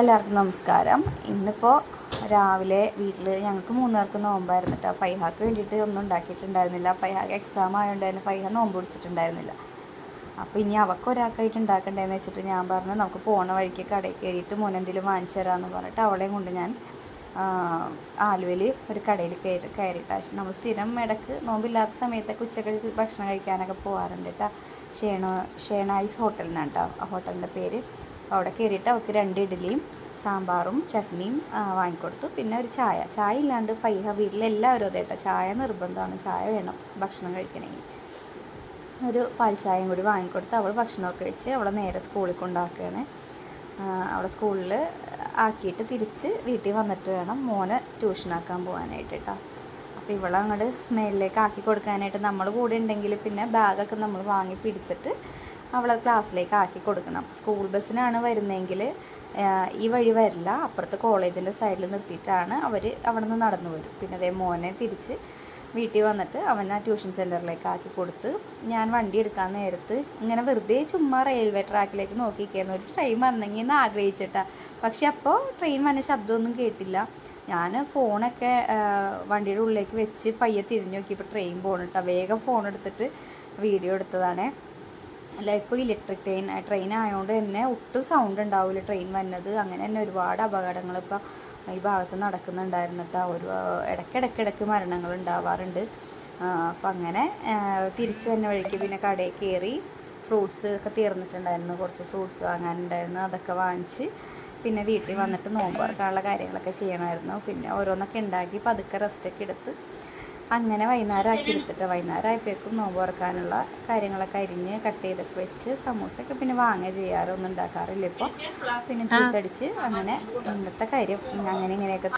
എല്ലാവർക്കും നമസ്കാരം. ഇന്നിപ്പോൾ രാവിലെ വീട്ടിൽ ഞങ്ങൾക്ക് മൂന്നാർക്ക് നോമ്പായിരുന്നു കേട്ടോ ഫൈഹാക്ക് വേണ്ടിയിട്ട് ഒന്നും ഉണ്ടാക്കിയിട്ടുണ്ടായിരുന്നില്ല. ഫൈഹാക്ക് എക്സാം ആയതുകൊണ്ട് ഫൈഹ നോമ്പ് പിടിച്ചിട്ടുണ്ടായിരുന്നില്ല അപ്പോൾ ഇനി അവൾക്ക് ഒരാൾക്കായിട്ട് ഉണ്ടാക്കണ്ടേന്ന് വെച്ചിട്ട് ഞാൻ പറഞ്ഞു നമുക്ക് പോണ വഴിക്ക് കടയിൽ കയറിയിട്ട് മോനെന്തെങ്കിലും വാങ്ങിച്ചു തരാമെന്ന് പറഞ്ഞിട്ട് അവളെയും കൊണ്ട് ഞാൻ ആലുവയിൽ ഒരു കടയിൽ കയറി കയറിയിട്ട്. നമ്മൾ സ്ഥിരം ഇടയ്ക്ക് നോമ്പില്ലാത്ത സമയത്തൊക്കെ ഉച്ചയ്ക്ക് ഭക്ഷണം കഴിക്കാനൊക്കെ പോകാറുണ്ട് കേട്ടോ ഷേണോ ഷേണായിസ് ഹോട്ടലിനാണ് കേട്ടോ ആ ഹോട്ടലിന്റെ പേര്. അവിടെ കയറിയിട്ട് അവൾക്ക് രണ്ട് ഇഡ്ഡലിയും സാമ്പാറും ചട്നിയും വാങ്ങിക്കൊടുത്തു. പിന്നെ ഒരു ചായ. ചായ ഇല്ലാണ്ട് ഫൈഹ വീട്ടിലെല്ലാവരും അതെ കേട്ടോ. ചായ നിർബന്ധമാണ്. ചായ വേണം ഭക്ഷണം കഴിക്കണമെങ്കിൽ. ഒരു പാൽ ചായയും കൂടി വാങ്ങിക്കൊടുത്ത് അവൾ ഭക്ഷണമൊക്കെ വെച്ച് അവളെ നേരെ സ്കൂളിൽ കൊണ്ടാക്കുകയാണ് അവളെ സ്കൂളിൽ ആക്കിയിട്ട് തിരിച്ച് വീട്ടിൽ വന്നിട്ട് വേണം മോനെ ട്യൂഷനാക്കാൻ പോകാനായിട്ട് കേട്ടോ. അപ്പോൾ ഇവളെ അങ്ങോട്ട് മേളിലേക്ക് ആക്കി കൊടുക്കാനായിട്ട് നമ്മൾ കൂടെ ഉണ്ടെങ്കിൽ പിന്നെ ബാഗൊക്കെ നമ്മൾ വാങ്ങി പിടിച്ചിട്ട് അവളെ ക്ലാസ്സിലേക്ക് ആക്കി കൊടുക്കണം. സ്കൂൾ ബസ്സിനാണ് വരുന്നതെങ്കിൽ ഈ വഴി വരില്ല. അപ്പുറത്ത് കോളേജിന്റെ സൈഡിൽ നിർത്തിയിട്ടാണ് അവർ അവിടെ നിന്ന് നടന്നു വരും. പിന്നെ അതേ മോനെ തിരിച്ച് വീട്ടിൽ വന്നിട്ട് അവനെ ട്യൂഷൻ സെന്ററിലേക്ക് ആക്കി കൊടുത്ത് ഞാൻ വണ്ടി എടുക്കാൻ നേരത്ത് ഇങ്ങനെ വെറുതെ ചുമ്മാ റെയിൽവേ ട്രാക്കിലേക്ക് നോക്കിയിരിക്കുന്നു ഒരു ട്രെയിൻ വന്നെങ്കിൽ എന്ന് ആഗ്രഹിച്ചിട്ടാ. പക്ഷെ അപ്പോൾ ട്രെയിൻ വന്ന ശബ്ദമൊന്നും കേട്ടില്ല. ഞാൻ ഫോണൊക്കെ വണ്ടിയുടെ ഉള്ളിലേക്ക് വെച്ച് പയ്യെ തിരിഞ്ഞു നോക്കിയപ്പോൾ ട്രെയിൻ പോകണിട്ടാ വേഗം ഫോൺ എടുത്തിട്ട് വീഡിയോ എടുത്തതാണേ. ഇപ്പോൾ ഇലക്ട്രിക് ട്രെയിൻ ട്രെയിൻ ആയതുകൊണ്ട് തന്നെ ഒട്ടും സൗണ്ട് ഉണ്ടാവില്ല ട്രെയിൻ വന്നത്. അങ്ങനെ തന്നെ ഒരുപാട് അപകടങ്ങൾ ഇപ്പോൾ ഈ ഭാഗത്ത് നടക്കുന്നുണ്ടായിരുന്നു കേട്ടോ ഒരു ഇടയ്ക്കിടയ്ക്കിടയ്ക്ക് മരണങ്ങൾ ഉണ്ടാവാറുണ്ട്. അപ്പം അങ്ങനെ തിരിച്ചു വന്ന വഴിക്ക് പിന്നെ കടയിൽ കയറി ഫ്രൂട്ട്സ് ഒക്കെ തീർന്നിട്ടുണ്ടായിരുന്നു. കുറച്ച് ഫ്രൂട്ട്സ് വാങ്ങാനുണ്ടായിരുന്നു. അതൊക്കെ വാങ്ങിച്ച് പിന്നെ വീട്ടിൽ വന്നിട്ട് നോമ്പ് തുറക്കാനുള്ള കാര്യങ്ങളൊക്കെ ചെയ്യണമായിരുന്നു. പിന്നെ ഓരോന്നൊക്കെ ഉണ്ടാക്കി പതുക്കെ റെസ്റ്റൊക്കെ എടുത്ത് അങ്ങനെ വൈകുന്നേരം ആക്കി എടുത്തിട്ട് വൈകുന്നേരം ആയപ്പോഴേക്കും നോമ്പ് തുറക്കാനുള്ള കാര്യങ്ങളൊക്കെ അരിഞ്ഞ് കട്ട് ചെയ്തൊക്കെ വെച്ച് സമൂസയൊക്കെ പിന്നെ വാങ്ങുക ചെയ്യാറൊന്നും ഉണ്ടാക്കാറില്ല ഇപ്പോൾ പിന്നെ ജ്യൂസ് അടിച്ച് അങ്ങനെ ഇന്നത്തെ കാര്യം. അങ്ങനെ ഇങ്ങനെയൊക്കെ